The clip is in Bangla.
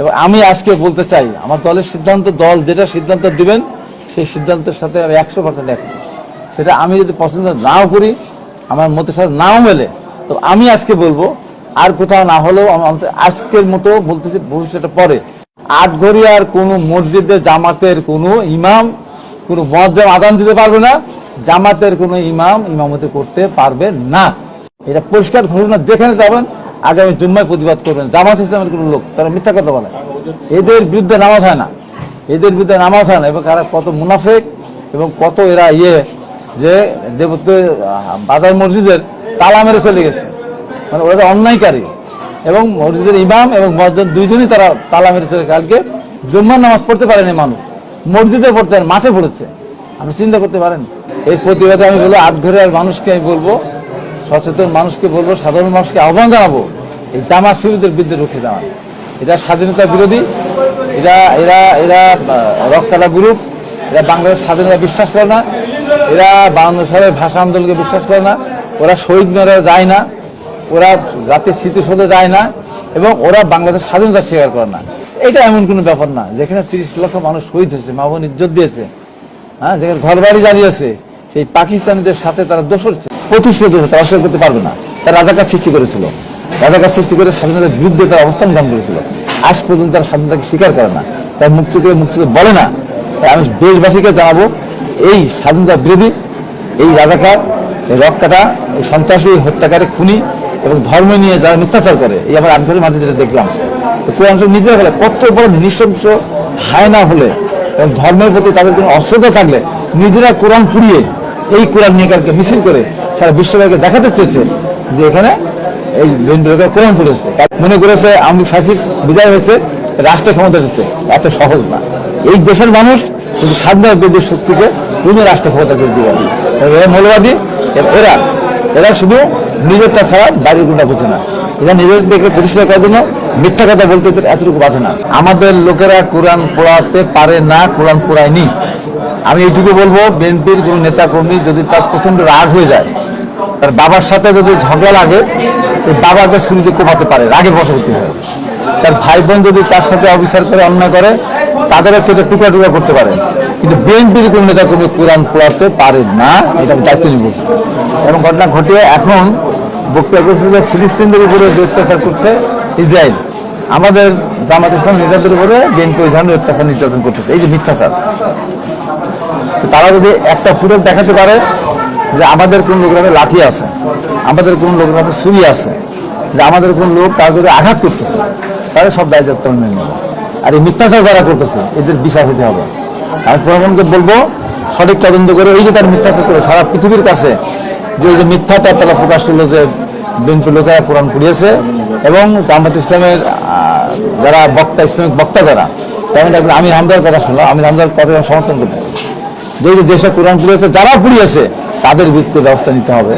এবং আমি আজকে বলতে চাই, আমার দলের সিদ্ধান্ত, দল যেটা সিদ্ধান্ত দিবেন, সেই সিদ্ধান্তের সাথে আমি একশো পার্সেন্ট একমত। সেটা আমি যদি পছন্দ নাও করি, আমার মতের সাথে নাও মেলে, তো আমি আজকে বলব, আর কোথাও না হলেও আজকের মতো বলতেছি, ভবিষ্যতে পরে। আটঘরিয়ার কোনো মসজিদের জামাতের কোনো ইমাম, কোনো মজ্জাম আদান দিতে পারবে না, জামাতের কোনো ইমাম ইমামতি করতে পারবে না। এটা পরিষ্কার ঘটনা, যেখানে যাবেন আগামী জুম্মায় প্রতিবাদ করবেন। জামাত ইসলামের কোনো লোক, তারা মিথ্যা কথা বলে। এদের বিরুদ্ধে নামাজ হয় না। এদের বিরুদ্ধে নামাজ হয় না। এবং এরা কত মুনাফেক এবং কত এরা ইয়ে যে দেবত্ব, বাজার মসজিদের তালা মেরে চলে গেছে। মানে ওরা অন্যায়কারী। এবং মসজিদের ইমাম এবং মসজিদ দুইজনই তারা তালা মেরে চলে কালকে জুম্মার নামাজ পড়তে পারেনি মানুষ। মসজিদে পড়তে মাঠে পড়েছে। আপনি চিন্তা করতে পারেন? এই প্রতিবাদে আমি বলব আট ধরে আর মানুষকে আমি বলব সচেতন মানুষকে বলব, সাধারণ মানুষকে আহ্বান জানাব, এই জামা শিবিরদের বিরুদ্ধে রুখে দেওয়া এটা স্বাধীনতা বিরোধী, এরা এরা এরা রক্তালা গ্রুপ, এরা বাংলাদেশ স্বাধীনতা বিশ্বাস করে না, এরা বাংলা সালের ভাষা আন্দোলনকে বিশ্বাস করে না, ওরা শহীদ মেরা যায় না, ওরা জাতির স্মৃতিসৌধে যায় না, এবং ওরা বাংলাদেশ স্বাধীনতা স্বীকার করে না। এটা এমন কোনো ব্যাপার না, যেখানে তিরিশ লক্ষ মানুষ শহীদ হয়েছে, মা বোন ইজ্জত দিয়েছে হ্যাঁ যেখানে ঘর বাড়ি জানিয়েছে সেই পাকিস্তানিদের সাথে তারা দোষর দোষর তারা অস্বীকার করতে পারবে না। তারা রাজাকার সৃষ্টি করেছিল। রাজাকার সৃষ্টি করে স্বাধীনতার বিরুদ্ধে তারা অবস্থান গ্রহণ করেছিল। আজ পর্যন্ত তারা স্বাধীনতাকে স্বীকার করে না। তারা মুক্তি করে, মুক্তি বলে না। তাই আমি দেশবাসীকে জানাব, এই স্বাধীনতা বিরোধী, এই রাজাকার, এই রক্তটা এই সন্ত্রাসী হত্যাকারী খুনি এবং ধর্ম নিয়ে যারা মিথ্যাচার করে, এই আবার আগ্রহের মাঝে যেটা দেখলাম। তো কোরআন নিজেরা হলে কত বড় নৃশংস হায়না হলে এবং ধর্মের প্রতি তাদের কোনো অশ্রদ্ধা থাকলে নিজেরা কোরআন পুড়িয়ে এই কোরআন নিয়ে কালকে মিছিল করে সারা বিশ্ববাসীকে দেখাতে চেয়েছে যে এখানে এই বেন্ডুরকে কোরআন পড়েছে। মনে করেছে আমি ফাঁসিস বিদায় হয়েছে, রাষ্ট্র ক্ষমতা এসেছে। এত সহজ না। এই দেশের মানুষ কিন্তু স্বাধীনতা বিরোধী শক্তিকে কোনো রাষ্ট্র ক্ষমতা দিতে পারে এরা মৌলবাদী, এরা- এরা শুধু নিজেরটা ছাড়া বাইরের কোনটা বোঝে না। এরা নিজের নিজেদেরকে প্রতিষ্ঠা করার জন্য মিথ্যা কথা বলতে এতটুকু বাধে না। আমাদের লোকেরা কোরআন পড়াতে পারে না, কোরআন পড়ায়নি। আমি এইটুকু বলব, বিএনপির কোনো নেতা কর্মী যদি তার প্রচণ্ড রাগ হয়ে যায়, তার বাবার সাথে যদি ঝগড়া লাগে সেই বাবাকে শুরুতে কোপাতে পারে, রাগে বশবর্তী হয়। তার ভাই বোন যদি তার সাথে অবিচার করে, অন্যায় করে, তাদেরও কেটে টুকরা টুকরা করতে পারে। কিন্তু বিএনপির কোনো নেতা কর্মী কোরআন পড়াতে পারে না, এটা আমি দায়িত্ব বলছি এবং ঘটনা ঘটিয়ে এখন, বক্তব্য করছে যে ফিলিস্তিনদের উপরে যে অত্যাচার করছে ইসরায়েল। আমাদের জামাত ইসলাম নেতাদের উপরে বিএনপি ওই ধরনের অত্যাচার নির্যাতন করতেছে। এই যে মিথ্যাচার। তারা যদি একটা ফুটেজ দেখাতে পারে যে আমাদের কোন লোকের হাতে লাঠি আছে, আমাদের কোন লোকের হাতে ছুরি আছে, যে আমাদের কোন লোক তার যদি আঘাত করতেছে তাহলে সব দায়িত্ব আমি মেনে আর এই মিথ্যাচার যারা করতেছে, এদের বিচার হতে হবে। আমি প্রশাসনকে বলব, সঠিক তদন্ত করে ওই যে তার মিথ্যাচার করে সারা পৃথিবীর কাছে যে ওই যে মিথ্যাটা তারা প্রকাশ করল যে বিএনপি লোকেরা কোরআন পুড়িয়েছে, এবং জামাত ইসলামের যারা বক্তা, ইসলামিক বক্তা যারা তেমন একজন আমির হামদার কথা শুনলাম আমির হামদার কথা সমর্থন এই যে দেশে কোরআন পুড়িয়েছে যারা পুড়িয়েছে তাদের বিরুদ্ধে ব্যবস্থা নিতে হবে।